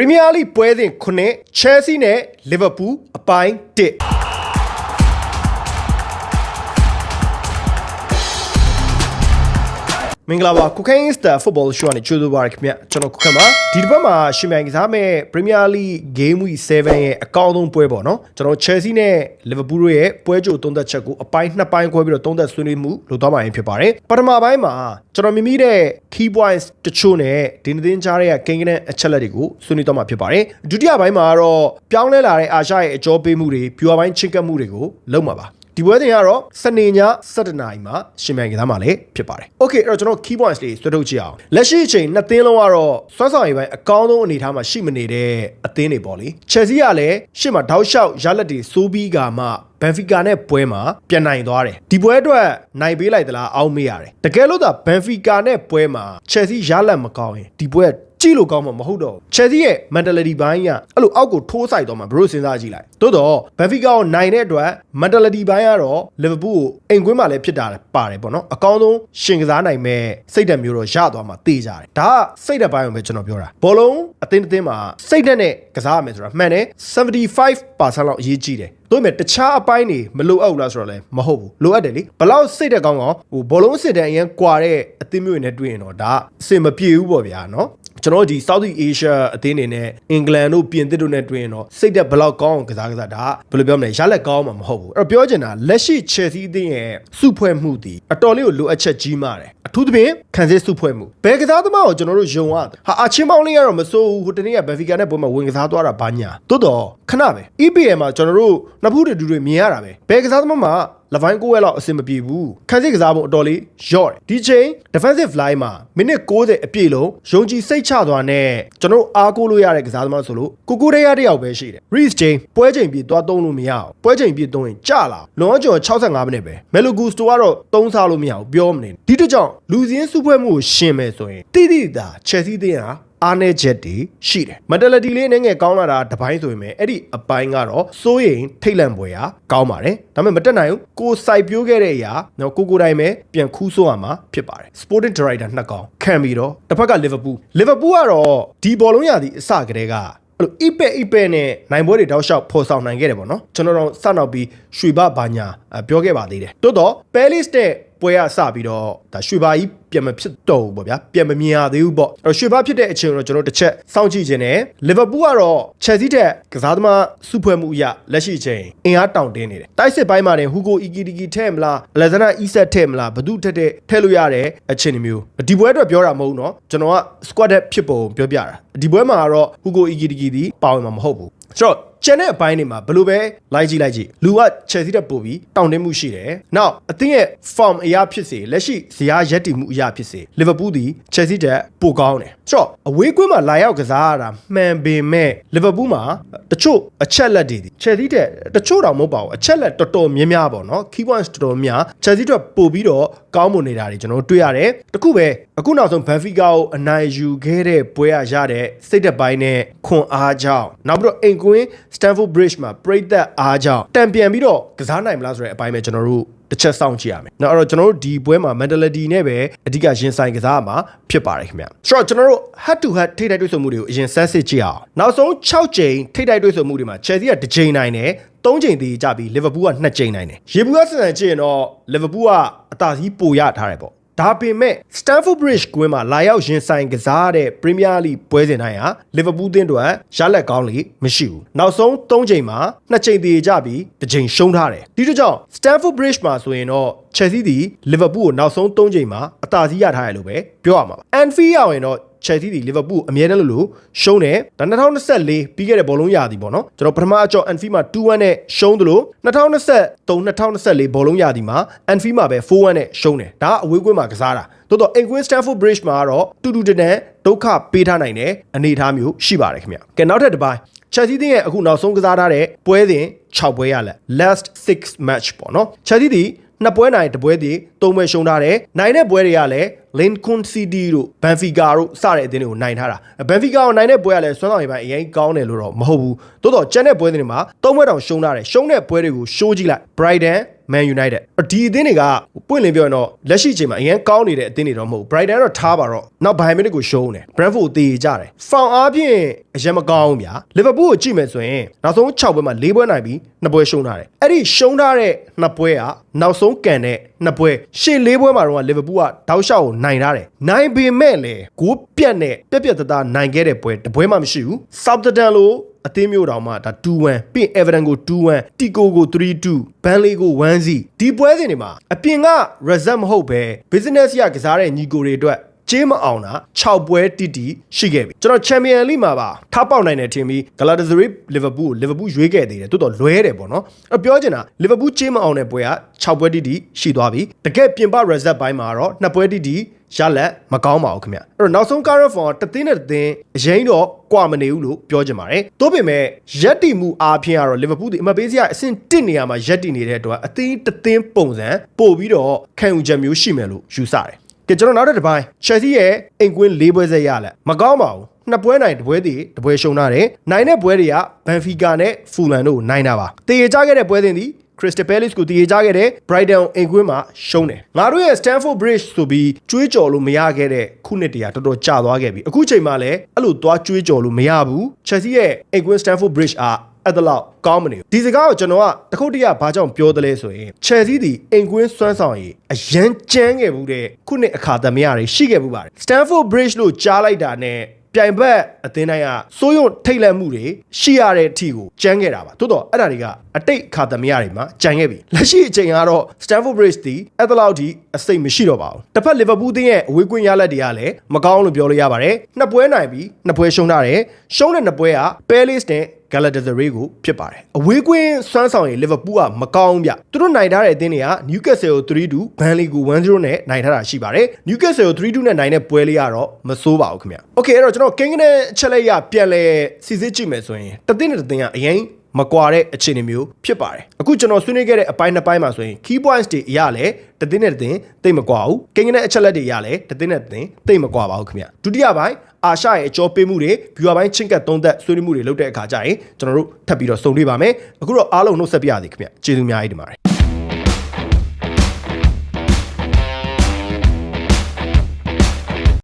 Premier League ပွဲစဉ်9 Chelsea နဲ့ Liverpool အပိုင်း1 မင်္ဂလာပါကုခိုင်းစတာဖုတ်ဘောရှိုးနဲ့ကြိုးစားပါရခင်ဗျကျွန်တော်ကုခမ်းပါဒီတစ်ပတ်မှာရှင်မြိုင်ကစားမဲ့ Premier League Game Week 7ရဲ့အကောင်းဆုံးပွဲပေါ့နော်ကျွန်တော် Chelsea နဲ့ Liverpool တို့ရဲ့ပွဲကြိုသုံးသက်ချက်ကိုအပိုင်းနှစ်ပိုင်းခွဲပြီးတော့သုံးသက်ဆွေးနွေးမှုလုပ်သွားမှာရင်ဖြစ်ပါတယ်ပထမပိုင်းမှာကျွန်တော်မိမိတဲ့ key points တချို့နဲ့ဒီနေ့တင်ကြားတဲ့ကိန်းဂဏန်းအချက်လက်တွေကိုဆွေးနွေးသွားမှာဖြစ်ပါတယ်ဒုတိယပိုင်းမှာကတော့ပြောင်းလဲလာတဲ့အာရှရဲ့အကြောပေးမှုတွေ viewer ပိုင်းချင့်ကပ်မှုတွေကိုလုပ်မှာပါ ဒီပွဲတင်ကတော့စနေည7:00နာရီမှာရှင်မြိုင်ကစားမှာလည်းဖြစ်ပါတယ်။ Okay အဲ့တော့ကျွန်တော် key points လေးဆွဲထုတ်ကြည့်အောင်။လက်ရှိအချိန်နှစ်သင်းလုံးကတော့စွမ်းဆောင်ရည်ပိုင်းအကောင်းဆုံးအနေအထားမှာရှိမနေတဲ့အသင်းတွေပေါ့လေ။ Chelsea ကလည်းရှေ့မှာထောက်လျှောက်ရလက်တွေစိုးပြီးကမှဘန်ဖီကာနဲ့ပွဲမှာပြန်နိုင်သွားတယ်ဒီပွဲအတွက်နိုင်ပေးလိုက်သလားအောင်းမေးရတယ်တကယ်လို့သာဘန်ဖီကာနဲ့ပွဲမှာချယ်ဆီရလက်မကောင်းရင်ဒီပွဲ ကြည့်လို့ကောင်းမှာမဟုတ်တော့ချယ်ဆီရဲ့ mentality ဘိုင်းကအဲ့လိုအောက်ကိုထိုးဆိုင်တော့မှာဘလို့စဉ်းစားကြည့်လိုက်တိုးတော့ဘန်ဖီကာကိုနိုင်တဲ့အတွက် mentality ဘိုင်းကတော့လီဗာပူးကိုအိမ်ကွင်းမှာလည်းဖြစ်တာပါတယ်ပေါ့နော်အကောင်းဆုံးရှင်ကစားနိုင်မဲ့စိတ်ဓာတ်မျိုးတော့ရသွားမှာတေးကြတယ်ဒါကစိတ်ဓာတ်ဘိုင်းကိုပဲကျွန်တော်ပြောတာဘောလုံးအသင်းအသင်းမှာစိတ်ဓာတ်နဲ့ကစားရမယ်ဆိုတာမှန်တယ်75%လောက်အရေးကြီးတယ် တို့မဲ့တခြားအပိုင်းတွေမလိုအပ်ဘူးလားဆိုတော့လည်းမဟုတ်ဘူးလိုအပ်တယ်လေဘလောက်စိတ်တက်ကောင်းကောင်းဟိုဘောလုံးစစ်တဲ့အရင်ကွာတဲ့အသင်းမျိုးတွေနဲ့တွေ့ရင်တော့ဒါအဆင်မပြေဘူးပေါ့ဗျာနော်ကျွန်တော်ဒီ South Asia အသင်းတွေနဲ့အင်္ဂလန်တို့ပြင်သစ်တို့နဲ့တွေ့ရင်တော့စိတ်တက်ဘလောက်ကောင်းအောင်ကစားကစားဒါဘယ်လိုပြောမလဲရလက်ကောင်းမှာမဟုတ်ဘူးအဲ့တော့ပြောချင်တာလက်ရှိ Chelsea အသင်းရဲ့စုဖွဲ့မှုတည်အတော်လေးကိုလိုအပ်ချက်ကြီးမားတယ်အထူးသဖြင့်ခံစစ်စုဖွဲ့မှုဘယ်ကစားသမားကိုကျွန်တော်တို့ယုံရဟာအချင်းပေါင်းလေးကတော့မစိုးဘူးဟိုတနေ့ကဘယ်ဖီကာနဲ့ပွဲမှာဝင်ကစားသွားတာဘာညာတိုးတော့ခဏပဲ EPL မှာကျွန်တော်တို့နှစ်ဖူးတူတွေမြင်ရတာပဲဘယ်ကစားသမားမှာလပိုင်း9ရက်လောက်အဆင်မပြေဘူးခန်းစစ်ကစားဖို့အတော်လေးရော့တယ်ဒီချိန် defensive line မှာမိနစ်60အပြည့်လုံးယုံကြည်စိတ်ချသွားနဲ့ကျွန်တော်အားကိုးလို့ရတဲ့ကစားသမားဆိုလို့ကိုကိုရဲရတယောက်ပဲရှိတယ် Reece James ပွဲချိန်ပြည့်သွားသုံးလို့မရအောင်ပွဲချိန်ပြည့်သုံးရင်ကြလာလွန်ကျော်65မိနစ်ပဲ Melo Gusto ကတော့သုံးစားလို့မရဘူးပြောမနေဒီတကြောင်လူစင်းစုဖွဲ့မှုကိုရှင်းမယ်ဆိုရင်တိတိတာ Chelsea တင်းဟာ အားနည်းချက်တွေရှိတယ်မတလတီလေးနဲ့ငယ်ကောင်းလာတာတပိုင်းဆိုရင်ပဲအဲ့ဒီအပိုင်းကတော့စိုးရင်ထိတ်လန့်ပွဲရာကောင်းပါတယ်ဒါပေမဲ့မတက်နိုင်ဘူးကိုစိုက်ပြိုးခဲ့တဲ့အရာနော်ကိုကိုတိုင်းပဲပြန်ခူးဆိုးရမှာဖြစ်ပါတယ် Sporting Director နှစ်ကောင်ခံပြီးတော့တစ်ဖက်က Liverpool Liverpool ကတော့ဒီဘောလုံးရာသီအစကတည်းကအဲ့လိုအိပဲအိပဲနဲ့နိုင်ပွဲတွေတောက်လျှောက်ဖော်ဆောင်နိုင်ခဲ့တယ်ပေါ့နော်ကျွန်တော်တို့စနောက်ပြီးရွှေဘဘာညာပြောခဲ့ပါသေးတယ်တိုးတော့ Palace တဲ့ပွဲရစပြီးတော့ဒါရွှေဘာကြီး ပြန်မဖြစ်တော့ဘူးပေါ့ဗျာပြန်မမြင်ရသေးဘူးပေါ့အဲ့တော့ရွှေဘာဖြစ်တဲ့အချိန်တော့ကျွန်တော်တစ်ချက်စောင့်ကြည့်ခြင်းနဲ့လီဗာပူးကတော့ချက်စီးတဲ့ကစားသမားစုဖွဲ့မှုအရလက်ရှိချိန်အင်အားတောင့်တင်းနေတယ်တိုက်စစ်ပိုင်းမှာနေဟူဂိုအီကီတီကီထဲ့မလားအလက်ဇနာအီဆက်ထဲ့မလားဘဒုထက်တဲ့ထဲ့လို့ရတဲ့အချိန်မျိုးဒီပွဲအတွက်ပြောတာမဟုတ်နော်ကျွန်တော်က squad ဖြစ်ပုံပြောပြတာဒီပွဲမှာကတော့ဟူဂိုအီကီတီကီဒီပါဝင်မှာမဟုတ်ဘူးဆိုတော့ ကျန်တဲ့အပိုင်းတွေမှာဘယ်လိုပဲလိုက်ကြည့်လိုက်ကြည့်လူက Chelsea တက်ပို့ပြီးတောင်းတင်းမှုရှိတယ်။ Now အသင်းရဲ့ form အရာဖြစ်စေလက်ရှိဇယားရက်တည်မှုအရာဖြစ်စေ Liverpool ဒီ Chelsea တက်ပိုကောင်းတယ်။ဆိုတော့အဝေးကွင်းမှာလာရောက်ကစားရတာမှန်ပေမဲ့ Liverpool မှာတချို့အချက်လက်တွေဒီ Chelsea တက်တချို့တောင်မဟုတ်ပါဘူးအချက်လက်တော်တော်များများပေါ့နော် key points တော်တော်များ Chelsea တက်ပို့ပြီးတော့ကောင်းမွန်နေတာတွေကျွန်တော်တို့တွေ့ရတယ်။တခုပဲအခုနောက်ဆုံး Benfica ကိုအနိုင်ယူခဲ့တဲ့ပွဲရရတဲ့စိတ်သက်ပိုင်းနဲ့ခွန်အားကြောင့်နောက်ပြီးတော့အိမ်ကွင်း Stamford Bridge မှာပရိသတ်အားကြောင့်တံပြန်ပြီးတော့ကစားနိုင်မလားဆိုတဲ့အပိုင်းပဲကျွန်တော်တို့တစ်ချက်စောင့်ကြည့်ရမယ်။နောက်အဲ့တော့ကျွန်တော်တို့ဒီပွဲမှာ mentality နဲ့ပဲအဓိကရင်ဆိုင်ကစားရမှာဖြစ်ပါတယ်ခင်ဗျ။ဆိုတော့ကျွန်တော်တို့ head to head ထိတိုက်တွေ့ဆုံမှုတွေကိုအရင်ဆက်စစ်ကြည့်အောင်။နောက်ဆုံး6ကြိမ်ထိတိုက်တွေ့ဆုံမှုတွေမှာ Chelsea ကတစ်ကြိမ်နိုင်တယ်။၃ချိန်တည်ကြပြီး Liverpool က2ချိန်နိုင်တယ်။ရေဘူးကစံစံကြည့်ရင်တော့ Liverpool ကအသာစီးပိုရထားတယ်ပေါ့။ ဒါပေမဲ့ Stamford Bridge ကွင်းမှာလာရောက်ရင်ဆိုင်ကစားတဲ့ Premier League ပွဲစဉ်တိုင်းဟာ Liverpool တင်းတို့ရလက်ကောင်းလေမရှိဘူး။နောက်ဆုံး3ချိန်မှာ2ချိန်တည်ကြပြီးတစ်ချိန်ရှုံးထားတယ်။ဒီတော့ကြောင့် Stamford Bridge မှာဆိုရင်တော့ Chelsea ဒီ Liverpool ကိုနောက်ဆုံး3ချိန်မှာအသာစီးရထားရလို့ပဲပြောရမှာပါ။ Anfield ရောက်ရင်တော့ Chelsea ဒီ Liverpool အမြဲတမ်းလို့လို့ရှုံးတယ်ဒါ2024ပြီးခဲ့တဲ့ဘောလုံးရာသီပေါ့နော်ကျွန်တော်ပထမအကြော Anfield မှာ2-1နဲ့ရှုံးသလို2023 2024ဘောလုံးရာသီမှာ Anfield မှာပဲ4-1နဲ့ရှုံးတယ်ဒါကအဝေးကွင်းမှာကစားတာတိုးတော့ England Stamford Bridge မှာကတော့တူတူတန်တန်ဒုက္ခပေးထားနိုင်တဲ့အနေအထားမျိုးရှိပါတယ်ခင်ဗျကဲနောက်ထပ်တစ်ပိုင်း Chelsea တင်းရဲ့အခုနောက်ဆုံးကစားထားတဲ့ပွဲစဉ်6ပွဲရလက် last 6 match ပေါ့နော် Chelsea ဒီ နှစ်ပွဲနိုင်တစ်ပွဲတည်သုံးပွဲရှုံးထားတယ်နိုင်တဲ့ပွဲတွေကလည်း Lincoln City တို့ Benfica တို့စတဲ့အသင်းတွေကိုနိုင်ထားတာ Benfica ကိုနိုင်တဲ့ပွဲကလည်းစွမ်းဆောင်ရည်ပိုင်းအရင်ကောင်းတယ်လို့တော့မဟုတ်ဘူးတိုးတော့ကျန်တဲ့ပွဲတွေမှာသုံးပွဲတောင်ရှုံးထားတယ်ရှုံးတဲ့ပွဲတွေကိုရှိုးကြည့်လိုက် Brighton Man United ဒီအသင်းတွေကပွင့်လင်းပြောရင်တော့လက်ရှိအချိန်မှာအရင်ကောင်းနေတဲ့အသင်းတွေတော့မဟုတ်ဘူး Brighton ကတော့ထားပါတော့နောက် Bayern Munich ကိုရှုံးတယ် Brentford ကိုတေကြတယ်ဖောင်အားဖြင့်အရင်မကောင်းဘူးဗျာ Liverpool ကိုကြည့်မယ်ဆိုရင်နောက်ဆုံး6ပွဲမှာ4ပွဲနိုင်ပြီး2ပွဲရှုံးထားတယ်အဲ့ဒီရှုံးထားတဲ့2ပွဲကနောက်ဆုံးကန်တဲ့2ပွဲရှေ့4ပွဲမှာတော့ Liverpool ကတောက်လျှောက်ကိုနိုင်ထားတယ်နိုင်ပေမဲ့လေဂိုးပြတ်နဲ့ပြက်ပြက်တသားနိုင်ခဲ့တဲ့ပွဲတပွဲမှမရှိဘူး Southampton လို့အသင်းမျိုးတောင်မှဒါ2-1ပြီး Everton ကို2-1 Tico ကို3-2 Burnley ကို1-0ဒီပွဲစဉ်တွေမှာအပြင်က result မဟုတ်ပဲ business ရကစားတဲ့ညီကိုတွေအတွက်ကျေးမအောင်တာ6ပွဲတိတိရှိခဲ့ပြီကျွန်တော် Champion League မှာပါထားပေါက်နိုင်တယ်ထင်ပြီး Galatasaray Liverpool ကို Liverpool ရွေးခဲ့သေးတယ်တိုးတော့လွဲတယ်ပေါ့နော်အဲ့ပြောချင်တာ Liverpool ကျေးမအောင်တဲ့ပွဲက6ပွဲတိတိရှိသွားပြီတကယ်ပြင်ပ result ဘိုင်းမှာတော့2ပွဲတိတိ ရလက်မကောင်းပါဘူးခင်ဗျအဲ့တော့နောက်ဆုံး Cardiff ကတသင်းနဲ့တသင်းအရင်တော့ကွာမနေဘူးလို့ပြောချင်ပါတယ်။သို့ပေမဲ့ရက်တီမှုအားဖြင့်ကတော့ Liverpool ဒီအမပေးစရာအဆင့်1နေရာမှာရက်တီနေတဲ့အတွက်အသင်းတသင်းပုံစံပို့ပြီးတော့ခံယူချက်မျိုးရှိမယ်လို့ယူဆတယ်။ကဲကျွန်တော်နောက်တစ်ပိုင်း Chelsea ရဲ့အိမ်ကွင်း၄ပွဲဆက်ရလက်မကောင်းပါဘူး။နှစ်ပွဲနိုင်တစ်ပွဲတည်တစ်ပွဲရှုံထားတယ်။နိုင်တဲ့ပွဲတွေကဘန်ဖီကာနဲ့ဖူလန်တို့ကိုနိုင်တာပါ။တည်ရကြခဲ့တဲ့ပွဲစဉ်ဒီ Crystal Palace ကိုတည်ရကြခဲ့တဲ့ Brighton အိမ်ကွင်းမှာရှုံးတယ်။ငါတို့ရဲ့ Stamford Bridge ဆိုပြီးကြွေးကြော်လို့မရခဲ့တဲ့ခုနှစ်တည်းကတော်တော်ကြာသွားခဲ့ပြီ။အခုချိန်မှာလည်းအဲ့လိုသွားကြွေးကြော်လို့မရဘူး။ Chelsea ရဲ့အိမ်ကွင်း Stamford Bridge အားအဲ့ဒါလောက်ကောင်းမနေဘူးဒီစကားကိုကျွန်တော်ကတခုတည်းကဘာကြောင့်ပြောတယ်လဲဆိုရင် Chelsea ဒီအိမ်ကွင်းစွမ်းဆောင်ရည်အရန်ကြမ်းခဲ့ဘူးတဲ့ခုနှစ်အခါသမယတွေရှိခဲ့ဘူးပါတယ် Stamford Bridge လို့ကြားလိုက်တာနဲ့ ပြိုင်ဘက်အသင်းတိုင်းကစိုးရုံထိတ်လန့်မှုတွေရှိရတဲ့အထိကိုကြမ်းခဲ့တာပါတိုးတော့အဲ့ဒါတွေကအတိတ်အခါသမယတွေမှာကြံခဲ့ပြီလက်ရှိအချိန်ကတော့ Stamford Bridge ဒီအဲ့ဒါလောက်ထိအစိတ်မရှိတော့ပါဘူးတစ်ဖက် Liverpool တင်းရဲ့အဝေးကွင်းရလက်တွေကလည်းမကောင်းလို့ပြောလို့ရပါတယ်နှစ်ပွဲနိုင်ပြီးနှစ်ပွဲရှုံးထားတယ်ရှုံးတဲ့နှစ်ပွဲက Palace နဲ့ Galatasaray ကိုဖြစ်ပါတယ်အဝေးကွင်းစွမ်းဆောင်ရည် Liverpool ကမကောင်းဗျသူတို့နိုင်ထားတဲ့အသင်းတွေက Newcastle ကို3-2 Burnley ကို1-0နဲ့နိုင်ထားတာရှိပါတယ် Newcastle ကို3-2နဲ့နိုင်တဲ့ပွဲလေးကတော့မစိုးပါဘူးခင်ဗျ Okay အဲ့တော့ကျွန်တော် King နဲ့အချက်လက်ရပြန်လဲစီစစ်ကြည့်မယ်ဆိုရင်တသင်းနဲ့တသင်းကအရင်မကွာတဲ့အခြေအနေမျိုးဖြစ်ပါတယ်အခုကျွန်တော်ဆွေးနွေးခဲ့တဲ့အပိုင်းနှစ်ပိုင်းမှာဆိုရင် key points တွေအရလဲတသင်းနဲ့တသင်းတိတ်မကွာဘူးကိန်းနဲ့အချက်လက်တွေအရလဲတသင်းနဲ့တသင်းတိတ်မကွာပါဘူးခင်ဗျဒုတိယပိုင်း အာရှရဲ့အကျော်ပေးမှုတွေ viewer ပိုင်းချင်းကပ်သုံးသက်ဆွေးနွေးမှုတွေလုပ်တဲ့အခါကျရင်ကျွန်တော်တို့ထပ်ပြီးတော့စုံတွေ့ပါမယ်အခုတော့အားလုံးနှုတ်ဆက်ပြရစီခင်ဗျကျေးဇူးအများကြီးတင်ပါတယ်